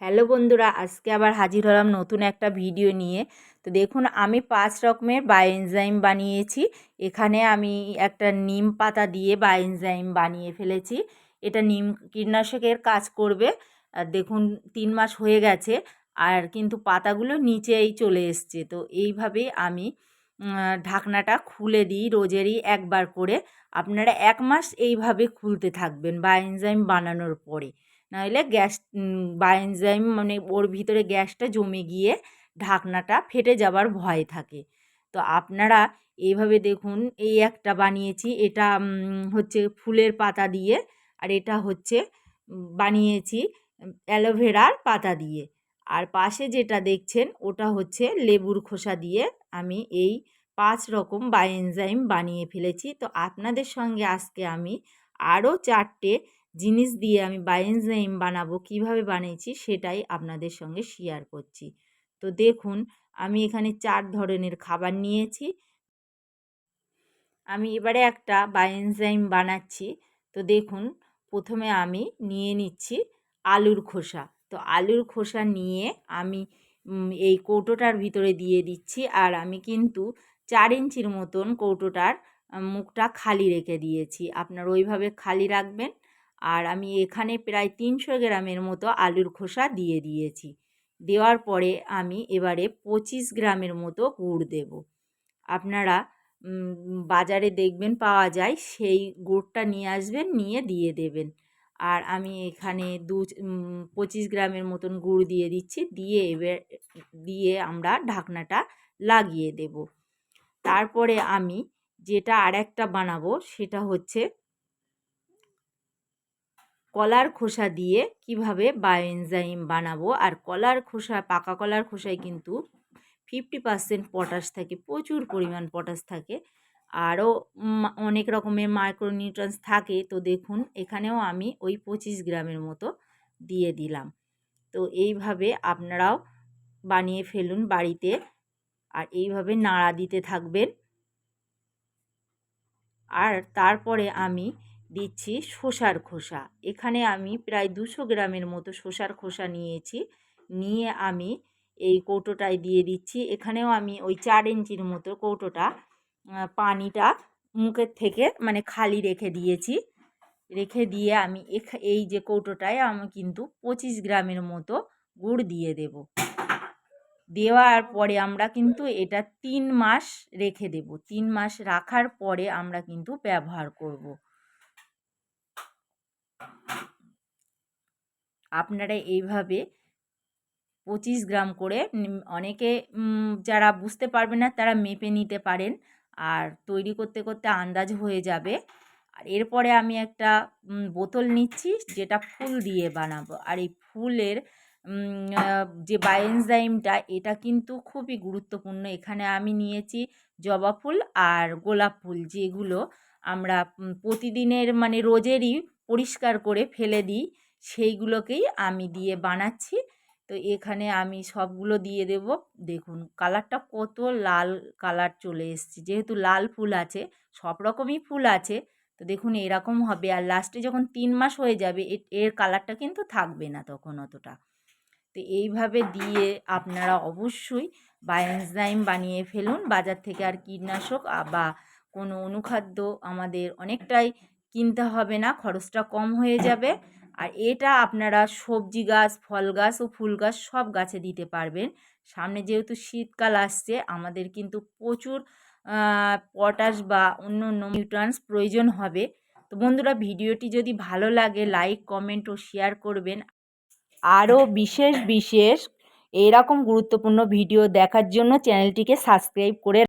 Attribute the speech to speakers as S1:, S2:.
S1: Hello বন্ধুরা, আজকে আবার হাজির হলাম নতুন একটা ভিডিও নিয়ে। তো দেখুন, আমি পাঁচ রকমের বায়োএনজাইম বানিয়েছি। এখানে আমি একটা নিম পাতা দিয়ে বায়োএনজাইম বানিয়ে ফেলেছি। এটা নিম কীটনাশকের কাজ করবে। আর দেখুন, তিন মাস হয়ে গেছে আর কিন্তু পাতাগুলো নিচেই চলে এসছে। তো এইভাবেই আমি ঢাকনাটা খুলে দিই রোজেরই একবার করে। আপনারা এক মাস এইভাবে খুলতে থাকবেন বায়োএনজাইম বানানোর পরে। নাহলে গ্যাস বা এনজাইম মানে ওর ভিতরে গ্যাসটা জমে গিয়ে ঢাকনাটা ফেটে যাবার ভয় থাকে। তো আপনারা এইভাবে দেখুন, এই একটা বানিয়েছি, এটা হচ্ছে ফুলের পাতা দিয়ে, আর এটা হচ্ছে বানিয়েছি অ্যালোভেরার পাতা দিয়ে। আর পাশে যেটা দেখছেন, ওটা হচ্ছে লেবুর খোসা দিয়ে আমি এই পাঁচ রকম বায়োএনজাইম বানিয়ে ফেলেছি। তো আপনাদের সঙ্গে আজকে আমি আরও চারটে জিনিস দিয়ে আমি বায়োএনজাইম বানাবো, কীভাবে বানিয়েছি সেটাই আপনাদের সঙ্গে শেয়ার করছি। তো দেখুন, আমি এখানে চার ধরনের খাবার নিয়েছি। আমি এবারে একটা বায়োএনজাইম বানাচ্ছি। তো দেখুন, প্রথমে আমি নিয়ে নিচ্ছি আলুর খোসা। তো আলুর খোসা নিয়ে আমি এই কৌটোটার ভিতরে দিয়ে দিচ্ছি আর আমি কিন্তু চার ইঞ্চির মতন কৌটোটার মুখটা খালি রেখে দিয়েছি। আপনার ওইভাবে খালি রাখবেন। আর আমি এখানে প্রায় তিনশো গ্রামের মতো আলুর খোসা দিয়ে দিয়েছি। দেওয়ার পরে আমি এবারে পঁচিশ গ্রামের মতো গুড় দেব। আপনারা বাজারে দেখবেন পাওয়া যায়, সেই গুড়টা নিয়ে আসবেন, নিয়ে দিয়ে দেবেন। আর আমি এখানে দু পঁচিশ গ্রামের মতন গুড় দিয়ে দিচ্ছি, দিয়ে এবার, দিয়ে আমরা ঢাকনাটা লাগিয়ে দেব। তারপরে আমি যেটা আর একটা বানাবো, সেটা হচ্ছে কলার খোসা দিয়ে কীভাবে বায়োএনজাইম বানাবো? আর কলার খোসা, পাকা কলার খোসায় কিন্তু ফিফটি পার্সেন্ট পটাশ থাকে, প্রচুর পরিমাণ পটাশ থাকে। আরও অনেক রকমের মাইক্রোনিউট্রান্স থাকে। তো দেখুন, এখানেও আমি ওই পঁচিশ গ্রামের মতো দিয়ে দিলাম। তো এইভাবে আপনারাও বানিয়ে ফেলুন বাড়িতে। আর এইভাবে নাড়া দিতে থাকবেন। আর তারপরে আমি দিচ্ছি শসার খোসা। এখানে আমি প্রায় দুশো গ্রামের মতো শসার খোসা নিয়েছি। নিয়ে আমি এই কৌটোটায় দিয়ে দিচ্ছি। এখানেও আমি ওই চার ইঞ্চির মতো কৌটোটা পানিটা মুখের থেকে মানে খালি রেখে দিয়েছি। রেখে দিয়ে আমি এই যে কৌটোটায় আমি কিন্তু পঁচিশ গ্রামের মতো গুড় দিয়ে দেব। দেওয়ার পরে আমরা কিন্তু এটা তিন মাস রেখে দেব। তিন মাস রাখার পরে আমরা কিন্তু ব্যবহার করব। আপনারা এইভাবে পঁচিশ গ্রাম করে অনেকে যারা বুঝতে পারবে না তারা মেপে নিতে পারেন। আর তৈরি করতে করতে আন্দাজ হয়ে যাবে। আর এরপরে আমি একটা বোতল নিচ্ছি যেটা ফুল দিয়ে বানাবো। আর এই ফুলের যে বায়োএনজাইমটা, এটা কিন্তু খুবই গুরুত্বপূর্ণ। এখানে আমি নিয়েছি জবা ফুল আর গোলাপ ফুল যেগুলো আমরা প্রতিদিনের মানে রোজেরই পরিষ্কার করে ফেলে দিই। সেইগুলোকেই আমি দিয়ে বানাচ্ছি। তো এখানে আমি সবগুলো দিয়ে দেব। দেখুন, কালারটা কত লাল কালার চলে এসছে। যেহেতু লাল ফুল আছে, সব রকমই ফুল আছে। তো দেখুন, এরকম হবে। আর লাস্টে যখন তিন মাস হয়ে যাবে এর কালারটা কিন্তু থাকবে না তখন অতটা। তো এইভাবে দিয়ে আপনারা অবশ্যই বায়োএনজাইম বানিয়ে ফেলুন। বাজার থেকে আর কীটনাশক বা কোনো অনুখাদ্য আমাদের অনেকটাই কিনতে হবে না। খরচটা কম হয়ে যাবে। আর এটা আপনারা সবজি গাছ ফল গাছ ও ফুল গাছ সব গাছে দিতে পারবেন। সামনে যেহেতু শীতকাল আসছে আমাদের কিন্তু প্রচুর পটাশ বা অন্য অন্য নিউট্রান্স প্রয়োজন হবে। তো বন্ধুরা ভিডিওটি যদি ভালো লাগে লাইক কমেন্ট ও শেয়ার করবেন। আরও বিশেষ বিশেষ এরকম গুরুত্বপূর্ণ ভিডিও দেখার জন্য চ্যানেলটিকে সাবস্ক্রাইব করে